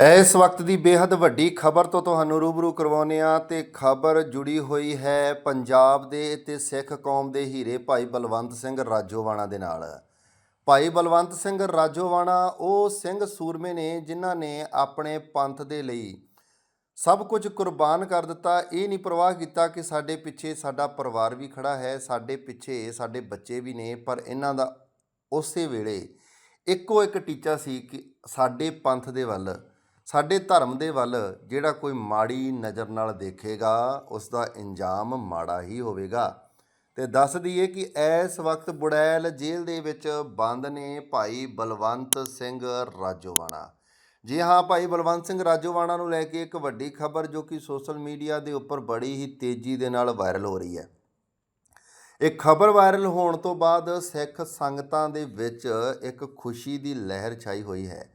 ਇਸ ਵਕਤ ਦੀ ਬੇहद ਵੱਡੀ ਖਬਰ ਤੋਂ ਤੁਹਾਨੂੰ ਰੂਬਰੂ ਕਰਵਾਉਂਦੇ ਹਾਂ ਤੇ ਖਬਰ ਜੁੜੀ ਹੋਈ ਹੈ ਪੰਜਾਬ ਦੇ ਤੇ ਸਿੱਖ ਕੌਮ ਦੇ ਹੀਰੇ ਭਾਈ ਬਲਵੰਤ ਸਿੰਘ ਰਾਜੋਵਾਣਾ ਦੇ ਨਾਲ। ਭਾਈ ਬਲਵੰਤ ਸਿੰਘ ਰਾਜੋਵਾਣਾ, ਉਹ ਸਿੰਘ ਸੂਰਮੇ ਨੇ ਜਿਨ੍ਹਾਂ ਨੇ ਆਪਣੇ ਪੰਥ ਦੇ ਲਈ ਸਭ ਕੁਝ ਕੁਰਬਾਨ ਕਰ ਦਿੱਤਾ। ਇਹ ਨਹੀਂ ਪਰਵਾਹ ਕੀਤਾ ਕਿ ਸਾਡੇ ਪਿੱਛੇ ਸਾਡਾ ਪਰਿਵਾਰ ਵੀ ਖੜਾ ਹੈ, ਸਾਡੇ ਪਿੱਛੇ ਸਾਡੇ ਬੱਚੇ ਵੀ ਨੇ, ਪਰ ਇਹਨਾਂ ਦਾ ਉਸੇ ਵੇਲੇ ਇੱਕੋ ਇੱਕ ਟੀਚਾ ਸੀ ਕਿ ਸਾਡੇ ਪੰਥ ਦੇ ਵੱਲ ਸਾਡੇ ਧਰਮ ਦੇ ਵੱਲ ਜਿਹੜਾ ਕੋਈ ਮਾੜੀ ਨਜ਼ਰ ਨਾਲ ਦੇਖੇਗਾ ਉਸ ਦਾ ਇੰਜਾਮ ਮਾੜਾ ਹੀ ਹੋਵੇਗਾ। ਤੇ ਦੱਸ ਦਈਏ ਕਿ ਇਸ ਵਕਤ ਬੁੜੈਲ ਜੇਲ੍ਹ ਦੇ ਵਿੱਚ ਬੰਦ ਨੇ ਭਾਈ ਬਲਵੰਤ ਸਿੰਘ ਰਾਜੋਵਾਣਾ। ਜੀ ਹਾਂ, ਭਾਈ ਬਲਵੰਤ ਸਿੰਘ ਰਾਜੋਵਾਣਾ ਨੂੰ ਲੈ ਕੇ ਇੱਕ ਵੱਡੀ ਖਬਰ ਜੋ ਕਿ ਸੋਸ਼ਲ ਮੀਡੀਆ ਦੇ ਉੱਪਰ ਬੜੀ ਹੀ ਤੇਜ਼ੀ ਦੇ ਨਾਲ ਵਾਇਰਲ ਹੋ ਰਹੀ ਹੈ। ਇਹ ਖਬਰ ਵਾਇਰਲ ਹੋਣ ਤੋਂ ਬਾਅਦ ਸਿੱਖ ਸੰਗਤਾਂ ਦੇ ਵਿੱਚ ਇੱਕ ਖੁਸ਼ੀ ਦੀ ਲਹਿਰ ਛਾਈ ਹੋਈ ਹੈ।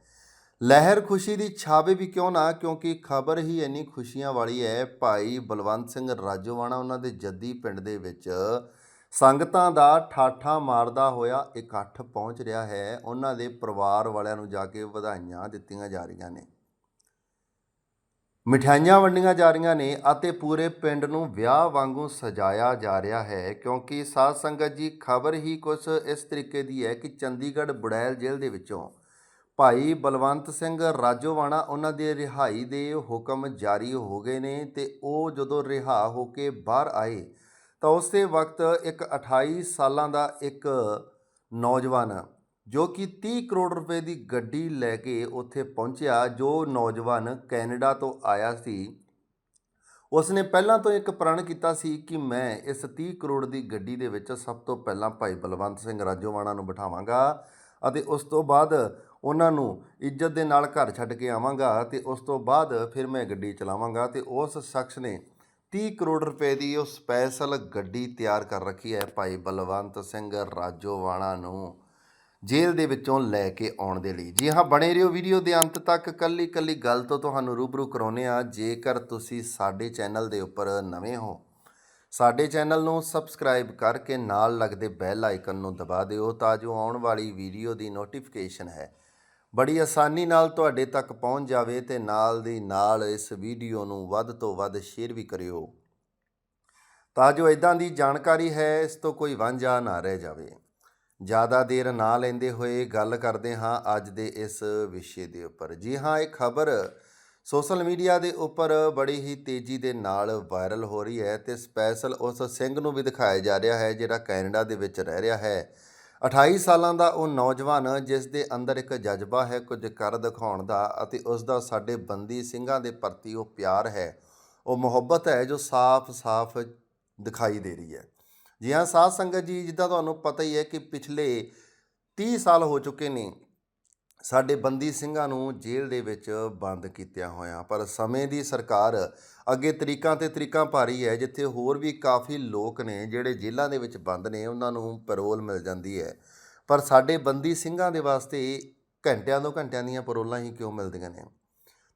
ਲਹਿਰ ਖੁਸ਼ੀ ਦੀ ਛਾਵੇ ਵੀ ਕਿਉਂ ਨਾ? ਕਿਉਂਕਿ ਖਬਰ ਹੀ ਇੰਨੀ ਖੁਸ਼ੀਆਂ ਵਾਲੀ ਹੈ। ਭਾਈ ਬਲਵੰਤ ਸਿੰਘ ਰਾਜੋਵਾਣਾ ਉਹਨਾਂ ਦੇ ਜੱਦੀ ਪਿੰਡ ਦੇ ਵਿੱਚ ਸੰਗਤਾਂ ਦਾ ਠਾਠਾ ਮਾਰਦਾ ਹੋਇਆ ਇਕੱਠ ਪਹੁੰਚ ਰਿਹਾ ਹੈ। ਉਹਨਾਂ ਦੇ ਪਰਿਵਾਰ ਵਾਲਿਆਂ ਨੂੰ ਜਾ ਕੇ ਵਧਾਈਆਂ ਦਿੱਤੀਆਂ ਜਾ ਰਹੀਆਂ ਨੇ। ਮਠਿਆਈਆਂ ਵੰਡੀਆਂ ਜਾ ਰਹੀਆਂ ਨੇ ਅਤੇ ਪੂਰੇ ਪਿੰਡ ਨੂੰ ਵਿਆਹ ਵਾਂਗੂ ਸਜਾਇਆ ਜਾ ਰਿਹਾ ਹੈ। ਕਿਉਂਕਿ ਸਾਧ ਸੰਗਤ ਜੀ, ਖਬਰ ਹੀ ਕੁਝ ਇਸ ਤਰੀਕੇ ਦੀ ਹੈ ਕਿ ਚੰਡੀਗੜ੍ਹ ਬੁੜੈਲ ਜੇਲ੍ਹ ਦੇ ਵਿੱਚੋਂ ਭਾਈ ਬਲਵੰਤ ਸਿੰਘ ਰਾਜੋਵਾਣਾ ਉਹਨਾਂ ਦੇ ਰਿਹਾਈ ਦੇ ਹੁਕਮ ਜਾਰੀ ਹੋ ਗਏ ਨੇ ਤੇ ਉਹ ਜਦੋਂ ਰਿਹਾ ਹੋ ਕੇ ਬਾਹਰ ਆਏ ਤਾਂ ਉਸੇ ਵਕਤ ਇੱਕ 28 ਸਾਲਾਂ ਦਾ ਇੱਕ ਨੌਜਵਾਨ ਜੋ ਕਿ 30 ਕਰੋੜ ਰੁਪਏ ਦੀ ਗੱਡੀ ਲੈ ਕੇ ਉੱਥੇ ਪਹੁੰਚਿਆ, ਜੋ ਨੌਜਵਾਨ ਕੈਨੇਡਾ ਤੋਂ ਆਇਆ ਸੀ। ਉਸਨੇ ਪਹਿਲਾਂ ਤੋਂ ਇੱਕ ਪ੍ਰਣ ਕੀਤਾ ਸੀ ਕਿ ਮੈਂ ਇਸ 30 ਕਰੋੜ ਦੀ ਗੱਡੀ ਦੇ ਵਿੱਚ ਸਭ ਤੋਂ ਪਹਿਲਾਂ ਭਾਈ ਬਲਵੰਤ ਸਿੰਘ ਰਾਜੋਵਾਣਾ ਨੂੰ ਬਿਠਾਵਾਂਗਾ ਅਤੇ ਉਸ ਤੋਂ ਬਾਅਦ ਉਹਨਾਂ ਨੂੰ ਇੱਜ਼ਤ ਦੇ ਨਾਲ ਘਰ ਛੱਡ ਕੇ ਆਵਾਂਗਾ ਤੇ ਉਸ ਤੋਂ ਬਾਅਦ ਫਿਰ ਮੈਂ ਗੱਡੀ ਚਲਾਵਾਂਗਾ ਤੇ ਉਸ ਸ਼ਖਸ ਨੇ 30 ਕਰੋੜ ਰੁਪਏ ਦੀ ਉਹ ਸਪੈਸ਼ਲ ਗੱਡੀ ਤਿਆਰ ਕਰ ਰੱਖੀ ਹੈ ਭਾਈ ਬਲਵੰਤ ਸਿੰਘ ਰਾਜੋਵਾਣਾ ਨੂੰ ਜੇਲ੍ਹ ਦੇ ਵਿੱਚੋਂ ਲੈ ਕੇ ਆਉਣ ਦੇ ਲਈ। ਜੀ ਹਾਂ, ਬਣੇ ਰਹੋ ਵੀਡੀਓ ਦੇ ਅੰਤ ਤੱਕ। ਕੱਲੀ ਕੱਲੀ ਗੱਲ ਤੋਂ ਤੁਹਾਨੂੰ ਰੂਬਰੂ ਕਰਾਉਨੇ ਆ ਜੇਕਰ ਤੁਸੀਂ ਸਾਡੇ ਚੈਨਲ ਦੇ ਉੱਪਰ ਨਵੇਂ ਹੋ, ਸਾਡੇ ਚੈਨਲ ਨੂੰ ਸਬਸਕ੍ਰਾਈਬ ਕਰਕੇ ਨਾਲ ਲੱਗਦੇ ਬੈਲ ਆਈਕਨ ਨੂੰ ਦਬਾ ਦਿਓ ਤਾਂ ਜੋ ਆਉਣ ਵਾਲੀ ਵੀਡੀਓ ਦੀ ਨੋਟੀਫਿਕੇਸ਼ਨ ਹੈ। ਬੜੀ ਆਸਾਨੀ ਨਾਲ ਤੁਹਾਡੇ ਤੱਕ ਪਹੁੰਚ ਜਾਵੇ ਤੇ ਨਾਲ ਦੀ ਨਾਲ ਇਸ ਵੀਡੀਓ ਨੂੰ ਵੱਧ ਤੋਂ ਵੱਧ ਸ਼ੇਅਰ ਵੀ ਕਰਿਓ। ਤਾਂ ਜੋ ਇਦਾਂ ਦੀ ਜਾਣਕਾਰੀ ਹੈ, ਇਸ ਤੋਂ ਕੋਈ ਵਾਂਝਾ ਨਾ ਰਹਿ ਜਾਵੇ। ਜ਼ਿਆਦਾ ਦੇਰ ਨਾ ਲੈਂਦੇ ਹੋਏ ਗੱਲ ਕਰਦੇ ਹਾਂ ਅੱਜ ਦੇ ਇਸ ਵਿਸ਼ੇ ਦੇ ਉੱਪਰ। ਜੀ ਹਾਂ, ਇਹ ਖਬਰ ਸੋਸ਼ਲ ਮੀਡੀਆ ਦੇ ਉੱਪਰ ਬੜੀ ਹੀ ਤੇਜ਼ੀ ਦੇ ਨਾਲ ਵਾਇਰਲ ਹੋ ਰਹੀ ਹੈ ਤੇ ਸਪੈਸ਼ਲ ਉਸ ਸਿੰਘ ਨੂੰ ਵੀ ਦਿਖਾਇਆ ਜਾ ਰਿਹਾ ਹੈ ਜਿਹੜਾ ਕੈਨੇਡਾ ਦੇ ਵਿੱਚ ਰਹਿ ਰਿਹਾ ਹੈ। 28 ਸਾਲਾਂ ਦਾ ਉਹ ਨੌਜਵਾਨ ਜਿਸ ਦੇ ਅੰਦਰ ਇੱਕ ਜਜ਼ਬਾ ਹੈ, ਕੁਝ ਕਰ ਦਿਖਾਉਣ ਦਾ ਅਤੇ ਉਸ ਦਾ ਸਾਡੇ ਬੰਦੀ ਸਿੰਘਾਂ ਦੇ ਪ੍ਰਤੀ ਉਹ ਪਿਆਰ ਹੈ, ਉਹ ਮੁਹੱਬਤ ਹੈ ਜੋ ਸਾਫ਼-ਸਾਫ਼ ਦਿਖਾਈ ਦੇ ਰਹੀ ਹੈ। ਜੀ ਹਾਂ, ਸਾਧ ਸੰਗਤ ਜੀ, ਜਿੱਦਾਂ ਤੁਹਾਨੂੰ ਪਤਾ ਹੀ ਹੈ ਕਿ ਪਿਛਲੇ 30 ਸਾਲ ਹੋ ਚੁੱਕੇ ਨੇ ਸਾਡੇ ਬੰਦੀ ਸਿੰਘਾਂ ਨੂੰ ਜੇਲ੍ਹ ਦੇ ਵਿੱਚ ਬੰਦ ਕੀਤਿਆਂ ਹੋਇਆ, ਪਰ ਸਮੇਂ ਦੀ ਸਰਕਾਰ ਅੱਗੇ ਤਰੀਕਾਂ ਤੇ ਤਰੀਕਾਂ ਭਾਰੀ ਹੈ, ਜਿੱਥੇ ਹੋਰ ਵੀ ਕਾਫੀ ਲੋਕ ਨੇ ਜਿਹੜੇ ਜੇਲ੍ਹਾਂ ਦੇ ਵਿੱਚ ਬੰਦ ਨੇ, ਉਹਨਾਂ ਨੂੰ ਪੈਰੋਲ ਮਿਲ ਜਾਂਦੀ ਹੈ। ਪਰ ਸਾਡੇ ਬੰਦੀ ਸਿੰਘਾਂ ਦੇ ਵਾਸਤੇ ਘੰਟਿਆਂ ਤੋਂ ਘੰਟਿਆਂ ਦੀਆਂ ਪੈਰੋਲਾਂ ਹੀ ਕਿਉਂ ਮਿਲਦੀਆਂ ਨੇ?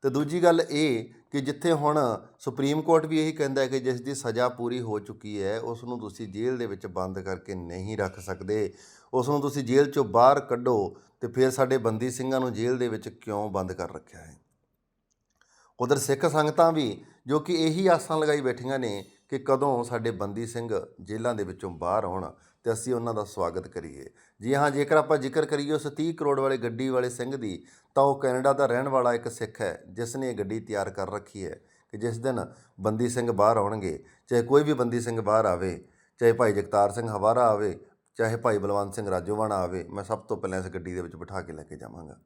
ਤੇ ਦੂਜੀ ਗੱਲ ਇਹ ਕਿ ਜਿੱਥੇ ਹੁਣ ਸੁਪਰੀਮ ਕੋਰਟ ਵੀ ਇਹੀ ਕਹਿੰਦਾ ਹੈ ਕਿ ਜਿਸ ਦੀ ਸਜ਼ਾ ਪੂਰੀ ਹੋ ਚੁੱਕੀ ਹੈ ਉਸ ਨੂੰ ਤੁਸੀਂ ਜੇਲ੍ਹ ਦੇ ਵਿੱਚ ਬੰਦ ਕਰਕੇ ਨਹੀਂ ਰੱਖ ਸਕਦੇ। ਉਸ ਨੂੰ ਤੁਸੀਂ ਜੇਲ੍ਹ ਚੋਂ ਬਾਹਰ ਕੱਢੋ ਤੇ ਫਿਰ ਸਾਡੇ ਬੰਦੀ ਸਿੰਘਾਂ ਨੂੰ ਜੇਲ੍ਹ ਦੇ ਵਿੱਚ ਕਿਉਂ ਬੰਦ ਕਰ ਰੱਖਿਆ ਹੈ? ਉਧਰ ਸਿੱਖ ਸੰਗਤਾਂ ਵੀ ਜੋ ਕਿ ਇਹੀ ਆਸਾਂ ਲਗਾਈ ਬੈਠੀਆਂ ਨੇ ਕਿ ਕਦੋਂ ਸਾਡੇ ਬੰਦੀ ਸਿੰਘ ਜੇਲ੍ਹਾਂ ਦੇ ਵਿੱਚੋਂ ਬਾਹਰ ਆਉਣ ਤੇ ਅਸੀਂ ਉਹਨਾਂ ਦਾ ਸਵਾਗਤ ਕਰੀਏ ਜੀ ਹਾਂ ਜੇਕਰ ਆਪਾਂ ਜ਼ਿਕਰ ਕਰੀਏ ਉਸ 30 ਕਰੋੜ ਵਾਲੇ ਗੱਡੀ ਵਾਲੇ ਸਿੰਘ ਦੀ ਤਾਂ ਉਹ ਕੈਨੇਡਾ ਦਾ ਰਹਿਣ ਵਾਲਾ ਇੱਕ ਸਿੱਖ ਹੈ ਜਿਸ ਨੇ ਇਹ ਗੱਡੀ ਤਿਆਰ ਕਰ ਰੱਖੀ ਹੈ ਕਿ ਜਿਸ ਦਿਨ ਬੰਦੀ ਸਿੰਘ ਬਾਹਰ ਆਉਣਗੇ ਚਾਹੇ ਕੋਈ ਵੀ ਬੰਦੀ ਸਿੰਘ ਬਾਹਰ ਆਵੇ ਚਾਹੇ ਭਾਈ ਜਗਤਾਰ ਸਿੰਘ ਹਵਾਰਾ ਆਵੇ ਚਾਹੇ ਭਾਈ ਬਲਵੰਤ ਸਿੰਘ ਰਾਜੋਵਾਣਾ ਆਵੇ ਮੈਂ ਸਭ ਤੋਂ ਪਹਿਲਾਂ ਇਸ ਗੱਡੀ ਦੇ ਵਿੱਚ ਬਿਠਾ ਕੇ ਲੈ ਕੇ ਜਾਵਾਂਗਾ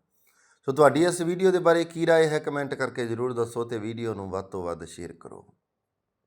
ਸੋ ਤੁਹਾਡੀ ਇਸ ਵੀਡੀਓ ਦੇ ਬਾਰੇ ਕੀ رائے ਹੈ ਕਮੈਂਟ ਕਰਕੇ ਜ਼ਰੂਰ ਦੱਸੋ ਤੇ ਵੀਡੀਓ ਨੂੰ ਵੱਧ ਤੋਂ ਵੱਧ ਸ਼ੇਅਰ ਕਰੋ